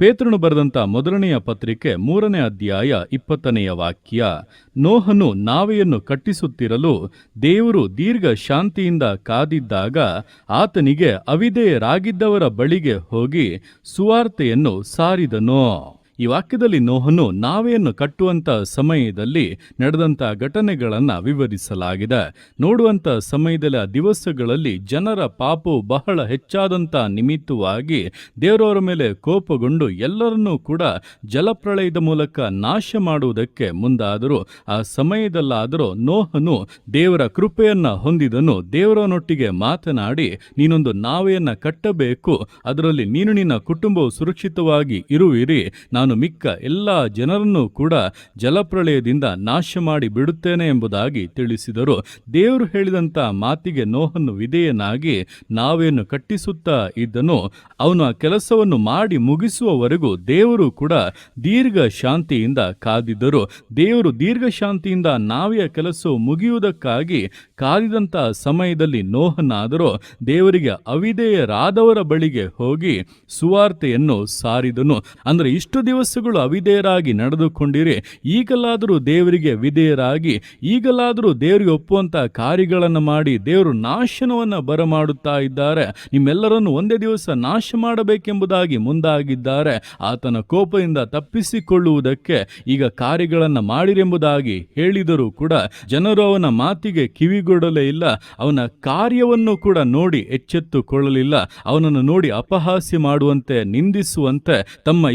ಪೇತ್ರನು ಬರೆದಂತ ಮೊದಲನೆಯ ಪತ್ರಿಕೆ ಮೂರನೇ ಅಧ್ಯಾಯ ಇಪ್ಪತ್ತನೆಯ ವಾಕ್ಯ, ನೋಹನು ನಾವೆಯನ್ನು ಕಟ್ಟಿಸುತ್ತಿರಲು ದೇವರು ದೀರ್ಘ ಶಾಂತಿಯಿಂದ ಕಾದಿದ್ದಾಗ ಆತನಿಗೆ ಅವಿಧೇಯರಾಗಿದ್ದವರ ಬಳಿಗೆ ಹೋಗಿ ಸುವಾರ್ತೆಯನ್ನು ಸಾರಿದನು. ಈ ವಾಕ್ಯದಲ್ಲಿ ನೋಹನು ನಾವೆಯನ್ನು ಕಟ್ಟುವಂತ ಸಮಯದಲ್ಲಿ ನಡೆದಂತ ಘಟನೆಗಳನ್ನು ವಿವರಿಸಲಾಗಿದೆ. ನೋಡುವಂತ ಸಮಯದಲ್ಲಿ ಆ ದಿವಸಗಳಲ್ಲಿ ಜನರ ಪಾಪವು ಬಹಳ ಹೆಚ್ಚಾದಂತ ನಿಮಿತ್ತವಾಗಿ ದೇವರವರ ಮೇಲೆ ಕೋಪಗೊಂಡು ಎಲ್ಲರನ್ನೂ ಕೂಡ ಜಲಪ್ರಳಯದ ಮೂಲಕ ನಾಶ ಮಾಡುವುದಕ್ಕೆ ಮುಂದಾದರೂ. ಆ ಸಮಯದಲ್ಲಾದರೂ ನೋಹನು ದೇವರ ಕೃಪೆಯನ್ನ ಹೊಂದಿದನು. ದೇವರನೊಟ್ಟಿಗೆ ಮಾತನಾಡಿ, ನೀನೊಂದು ನಾವೆಯನ್ನ ಕಟ್ಟಬೇಕು. ಅದರಲ್ಲಿ ನೀನು ನಿನ್ನ ಕುಟುಂಬವು ಸುರಕ್ಷಿತವಾಗಿ ಇರುವಿರಿ. ನಾನು ಮಿಕ್ಕ ಎಲ್ಲ ಜನರನ್ನು ಕೂಡ ಜಲಪ್ರಳಯದಿಂದ ನಾಶ ಮಾಡಿ ಬಿಡುತ್ತೇನೆ ಎಂಬುದಾಗಿ ತಿಳಿಸಿದರು. ದೇವರು ಹೇಳಿದಂತ ಮಾತಿಗೆ ನೋಹನ್ನು ವಿಧೇಯನಾಗಿ ನಾವೇನು ಕಟ್ಟಿಸುತ್ತಾ ಇದ್ದನು, ಅವನು ಆ ಕೆಲಸವನ್ನು ಮಾಡಿ ಮುಗಿಸುವವರೆಗೂ ದೇವರು ಕೂಡ ದೀರ್ಘ ಶಾಂತಿಯಿಂದ ಕಾದಿದ್ದರು. ದೇವರು ದೀರ್ಘ ಶಾಂತಿಯಿಂದ ನಾವೆಯ ಕೆಲಸವು ಮುಗಿಯುವುದಕ್ಕಾಗಿ ಕಾದಿದಂತ ಸಮಯದಲ್ಲಿ ನೋಹನಾದರೂ, ದೇವರಿಗೆ ಅವಿಧೇಯರಾದವರ ಬಳಿಗೆ ಹೋಗಿ ಸುವಾರ್ತೆಯನ್ನು ಸಾರಿದನು. ಅಂದರೆ ಇಷ್ಟು ದಿವಸಗಳು ಅವಿಧೇಯರಾಗಿ ನಡೆದುಕೊಂಡಿರಿ. ಈಗಲಾದರೂ ದೇವರಿಗೆ ವಿಧೇಯರಾಗಿ, ಈಗಲಾದರೂ ದೇವರಿಗೆ ಒಪ್ಪುವಂತ ಕಾರ್ಯಗಳನ್ನು ಮಾಡಿ ದೇವರು ನಾಶನವನ್ನ ಬರಮಾಡುತ್ತಾ ಇದ್ದಾರೆ. ನಿಮ್ಮೆಲ್ಲರನ್ನು ಒಂದೇ ದಿವಸ ನಾಶ ಮಾಡಬೇಕೆಂಬುದಾಗಿ ಮುಂದಾಗಿದ್ದಾರೆ. ಆತನ ಕೋಪದಿಂದ ತಪ್ಪಿಸಿಕೊಳ್ಳುವುದಕ್ಕೆ ಈಗ ಕಾರ್ಯಗಳನ್ನು ಮಾಡಿರೆಂಬುದಾಗಿ ಹೇಳಿದರೂ ಕೂಡ ಜನರು ಅವನ ಮಾತಿಗೆ ಕಿವಿಗೊಡಲೇ ಇಲ್ಲ. ಅವನ ಕಾರ್ಯವನ್ನು ಕೂಡ ನೋಡಿ ಎಚ್ಚೆತ್ತುಕೊಳ್ಳಲಿಲ್ಲ. ಅವನನ್ನು ನೋಡಿ ಅಪಹಾಸ್ಯ ಮಾಡುವಂತೆ, ನಿಂದಿಸುವಂತೆ, ತಮ್ಮ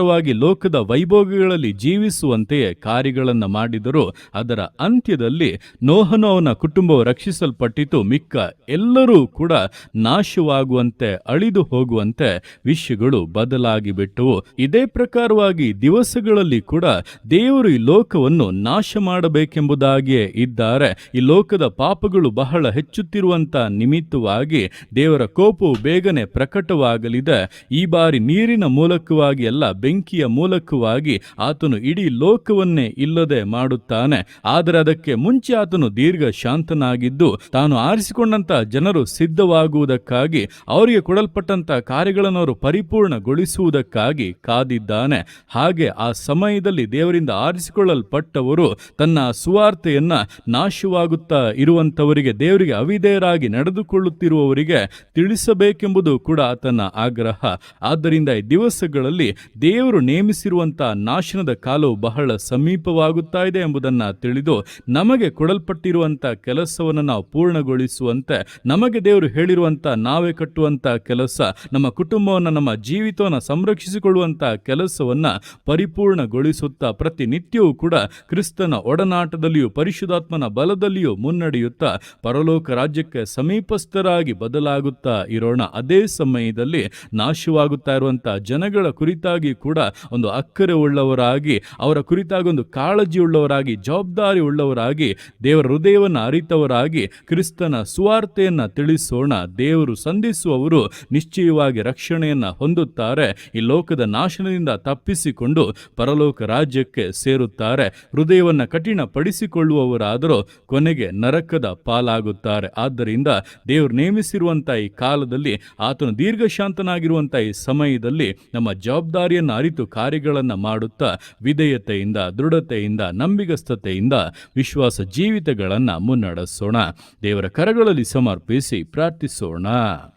ಇಷ್ಟಾನುಸಾರವಾಗಿ ಲೋಕದ ವೈಭೋಗಗಳಲ್ಲಿ ಜೀವಿಸುವಂತೆಯೇ ಕಾರ್ಯಗಳನ್ನು ಮಾಡಿದರು ಅದರ ಅಂತ್ಯದಲ್ಲಿ ನೋಹನು ಅವನ ಕುಟುಂಬವು ರಕ್ಷಿಸಲ್ಪಟ್ಟಿತು. ಮಿಕ್ಕ ಎಲ್ಲರೂ ಕೂಡ ನಾಶವಾಗುವಂತೆ, ಅಳಿದು ಹೋಗುವಂತೆ ವಿಷಯಗಳು ಬದಲಾಗಿ ಬಿಟ್ಟವು. ಇದೇ ಪ್ರಕಾರವಾಗಿ ದಿವಸಗಳಲ್ಲಿ ಕೂಡ ದೇವರು ಈ ಲೋಕವನ್ನು ನಾಶ ಮಾಡಬೇಕೆಂಬುದಾಗಿಯೇ ಇದ್ದಾರೆ. ಈ ಲೋಕದ ಪಾಪಗಳು ಬಹಳ ಹೆಚ್ಚುತ್ತಿರುವಂತ ನಿಮಿತ್ತವಾಗಿ ದೇವರ ಕೋಪವು ಬೇಗನೆ ಪ್ರಕಟವಾಗಲಿದೆ. ಈ ಬಾರಿ ನೀರಿನ ಮೂಲಕವಾಗಿ ಅಲ್ಲ ಬೆಂಕಿಯ ಮೂಲಕವಾಗಿ ಆತನು ಇಡೀ ಲೋಕವನ್ನೇ ಇಲ್ಲದೆ ಮಾಡುತ್ತಾನೆ. ಆದರೆ ಅದಕ್ಕೆ ಮುಂಚೆ ಆತನು ದೀರ್ಘ ಶಾಂತನಾಗಿದ್ದು, ತಾನು ಆರಿಸಿಕೊಂಡಂತ ಜನರು ಸಿದ್ಧವಾಗುವುದಕ್ಕಾಗಿ, ಅವರಿಗೆ ಕೊಡಲ್ಪಟ್ಟಂತ ಕಾರ್ಯಗಳನ್ನು ಅವರು ಪರಿಪೂರ್ಣಗೊಳಿಸುವುದಕ್ಕಾಗಿ ಕಾದಿದ್ದಾನೆ. ಹಾಗೆ ಆ ಸಮಯದಲ್ಲಿ ದೇವರಿಂದ ಆರಿಸಿಕೊಳ್ಳಲ್ಪಟ್ಟವರು ತನ್ನ ಸುವಾರ್ತೆಯನ್ನ ನಾಶವಾಗುತ್ತಾ ಇರುವಂತವರಿಗೆ ದೇವರಿಗೆ ಅವಿಧೇಯರಾಗಿ ನಡೆದುಕೊಳ್ಳುತ್ತಿರುವವರಿಗೆ ತಿಳಿಸಬೇಕೆಂಬುದು ಕೂಡ ಆತನ ಆಗ್ರಹ. ಆದ್ದರಿಂದ ಈ ದಿವಸಗಳಲ್ಲಿ ದೇವರು ನೇಮಿಸಿರುವಂತಹ ನಾಶನದ ಕಾಲವು ಬಹಳ ಸಮೀಪವಾಗುತ್ತಾ ಇದೆ ಎಂಬುದನ್ನು ತಿಳಿದು ನಮಗೆ ಕೊಡಲ್ಪಟ್ಟಿರುವಂತ ಕೆಲಸವನ್ನು ನಾವು ಪೂರ್ಣಗೊಳಿಸುವಂತೆ, ನಮಗೆ ದೇವರು ಹೇಳಿರುವಂತ ನಾವೇ ಕಟ್ಟುವಂತ ಕೆಲಸ, ನಮ್ಮ ಕುಟುಂಬವನ್ನು, ನಮ್ಮ ಜೀವಿತವನ್ನು ಸಂರಕ್ಷಿಸಿಕೊಳ್ಳುವಂತ ಕೆಲಸವನ್ನು ಪರಿಪೂರ್ಣಗೊಳಿಸುತ್ತಾ ಪ್ರತಿನಿತ್ಯವೂ ಕೂಡ ಕ್ರಿಸ್ತನ ಒಡನಾಟದಲ್ಲಿಯೂ ಪರಿಶುದ್ಧಾತ್ಮನ ಬಲದಲ್ಲಿಯೂ ಮುನ್ನಡೆಯುತ್ತಾ ಪರಲೋಕ ರಾಜ್ಯಕ್ಕೆ ಸಮೀಪಸ್ಥರಾಗಿ ಬದಲಾಗುತ್ತಾ ಇರೋಣ. ಅದೇ ಸಮಯದಲ್ಲಿ ನಾಶವಾಗುತ್ತಾ ಇರುವಂಥ ಜನಗಳ ಕುರಿತಾಗಿ ಕೂಡ ಒಂದು ಅಕ್ಕರೆ ಉಳ್ಳವರಾಗಿ, ಅವರ ಕುರಿತಾಗಿ ಒಂದು ಕಾಳಜಿ ಉಳ್ಳವರಾಗಿ, ಜವಾಬ್ದಾರಿ ಉಳ್ಳವರಾಗಿ, ದೇವರ ಹೃದಯವನ್ನು ಅರಿತವರಾಗಿ ಕ್ರಿಸ್ತನ ಸುವಾರ್ತೆಯನ್ನು ತಿಳಿಸೋಣ. ದೇವರು ಸಂಧಿಸುವವರು ನಿಶ್ಚಯವಾಗಿ ರಕ್ಷಣೆಯನ್ನು ಹೊಂದುತ್ತಾರೆ. ಈ ಲೋಕದ ನಾಶನದಿಂದ ತಪ್ಪಿಸಿಕೊಂಡು ಪರಲೋಕ ರಾಜ್ಯಕ್ಕೆ ಸೇರುತ್ತಾರೆ. ಹೃದಯವನ್ನ ಕಠಿಣಪಡಿಸಿಕೊಳ್ಳುವವರಾದರೂ ಕೊನೆಗೆ ನರಕದ ಪಾಲಾಗುತ್ತಾರೆ. ಆದ್ದರಿಂದ ದೇವರು ನೇಮಿಸಿರುವಂತ ಈ ಕಾಲದಲ್ಲಿ, ಆತನು ದೀರ್ಘಶಾಂತನಾಗಿರುವಂತ ಈ ಸಮಯದಲ್ಲಿ ನಮ್ಮ ಜವಾಬ್ದಾರಿಯನ್ನು ಅರಿತು ಕಾರ್ಯಗಳನ್ನು ಮಾಡುತ್ತಾ ವಿಧೇಯತೆಯಿಂದ, ದೃಢತೆಯಿಂದ, ನಂಬಿಗಸ್ತತೆಯಿಂದ ವಿಶ್ವಾಸ ಜೀವಿತಗಳನ್ನು ಮುನ್ನಡೆಸೋಣ. ದೇವರ ಕರಗಳಲ್ಲಿ ಸಮರ್ಪಿಸಿ ಪ್ರಾರ್ಥಿಸೋಣ.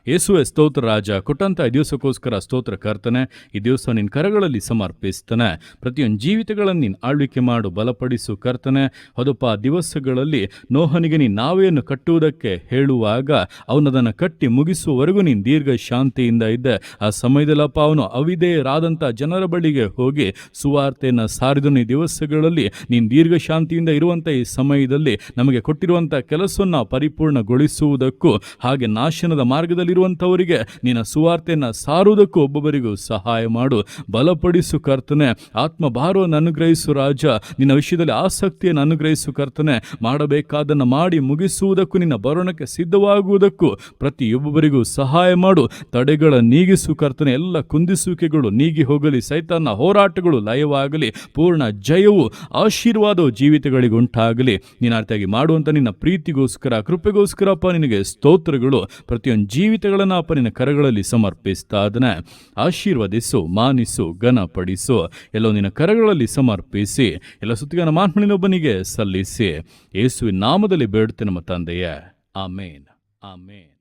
ಯೇಸುವೆ ಸ್ತೋತ್ರ ರಾಜ, ಕೊಟ್ಟಂತ ದಿವಸಕ್ಕೋಸ್ಕರ ಸ್ತೋತ್ರ ಕರ್ತನೆ, ಈ ದಿವಸ ನಿನ್ನ ಕರಗಳಲ್ಲಿ ಸಮರ್ಪಿಸ್ತಾನೆ. ಪ್ರತಿಯೊಂದು ಜೀವಿತಗಳನ್ನು ನೀನು ಆಳ್ವಿಕೆ ಮಾಡು, ಬಲಪಡಿಸು ಕರ್ತನೆ. ಹೊದಪ ದಿವಸಗಳಲ್ಲಿ ನೋಹನಿಗೆ ನೀನು ನಾವೆಯನ್ನು ಕಟ್ಟುವುದಕ್ಕೆ ಹೇಳುವಾಗ ಅವನದನ್ನು ಕಟ್ಟಿ ಮುಗಿಸುವವರೆಗೂ ನೀನು ದೀರ್ಘ ಶಾಂತಿಯಿಂದ ಇದ್ದೆ. ಆ ಸಮಯದಲ್ಲಪ್ಪ ಅವನು ಅವಿಧೇಯರಾದಂಥ ಜನರ ಬಳಿಗೆ ಹೋಗಿ ಸುವಾರ್ತೆಯನ್ನು ಸಾರಿದನು. ಈ ದಿವಸಗಳಲ್ಲಿ ನೀನು ದೀರ್ಘ ಶಾಂತಿಯಿಂದ ಇರುವಂಥ ಈ ಸಮಯದಲ್ಲಿ ನಮಗೆ ಕೊಟ್ಟಿರುವಂಥ ಕೆಲಸವನ್ನು ಪರಿಪೂರ್ಣಗೊಳಿಸುವುದಕ್ಕೂ ಹಾಗೆ ನಾಶನದ ಮಾರ್ಗದಲ್ಲಿರುವಂಥವರಿಗೆ ನಿನ್ನ ಸುವಾರ್ತೆಯನ್ನು ಸಾರುವುದಕ್ಕೂ ಒಬ್ಬೊಬ್ಬರಿಗೂ ಸಹಾಯ ಮಾಡು. ಬಲಪಡಿಸು ಕರ್ತನೆ ಆತ್ಮ ಭಾರವನ್ನು ಅನುಗ್ರಹಿಸು ರಾಜ. ನಿನ್ನ ವಿಷಯದಲ್ಲಿ ಆಸಕ್ತಿಯನ್ನು ಅನುಗ್ರಹಿಸು ಕರ್ತನೆ, ಮಾಡಬೇಕಾದನ್ನು ಮಾಡಿ ಮುಗಿಸುವುದಕ್ಕೂ, ನಿನ್ನ ಬರೋಣಕ್ಕೆ ಸಿದ್ಧವಾಗುವುದಕ್ಕೂ ಪ್ರತಿಯೊಬ್ಬರಿಗೂ ಸಹಾಯ ಮಾಡು. ತಡೆಗಳ ನೀಗಿಸು ಕರ್ತನೆ, ಎಲ್ಲ ಕುಂದಿಸುವಿಕೆಗಳು ನೀಗಿ ಹೋಗಲಿ. ಜೀವಿತಗಳಲ್ಲಿ ಸೈತನ್ನ ಹೋರಾಟಗಳು ಲಯವಾಗಲಿ, ಪೂರ್ಣ ಜಯವು ಆಶೀರ್ವಾದವು ಜೀವಿತಗಳಿಗೆ ಉಂಟಾಗಲಿ ನೀನು ಮಾಡುವಂಥ ನಿನ್ನ ಪ್ರೀತಿಗೋಸ್ಕರ ಕೃಪೆಗೋಸ್ಕರಪ್ಪ ನಿನಗೆ ಸ್ತೋತ್ರಗಳು. ಪ್ರತಿಯೊಂದು ಜೀವಿತಗಳನ್ನು ಅಪ್ಪ ನಿನ್ನ ಕರಗಳಲ್ಲಿ ಸಮರ್ಪಿಸ್ತಾ ಅದನ್ನ ಆಶೀರ್ವದಿಸು, ಮಾನಿಸು, ಘನಪಡಿಸು. ಎಲ್ಲೋ ನಿನ್ನ ಕರಗಳಲ್ಲಿ ಸಮರ್ಪಿಸಿ, ಎಲ್ಲ ಸುತ್ತಿಗನ ಮಾತ್ಮನಿನೊಬ್ಬನಿಗೆ ಸಲ್ಲಿಸಿ. ಯೇಸುವಿನ ನಾಮದಲ್ಲಿ ಬೇಡುತ್ತೆ ನಮ್ಮ ತಂದೆಯೇ. ಆಮೇನ್. ಆಮೇನ್.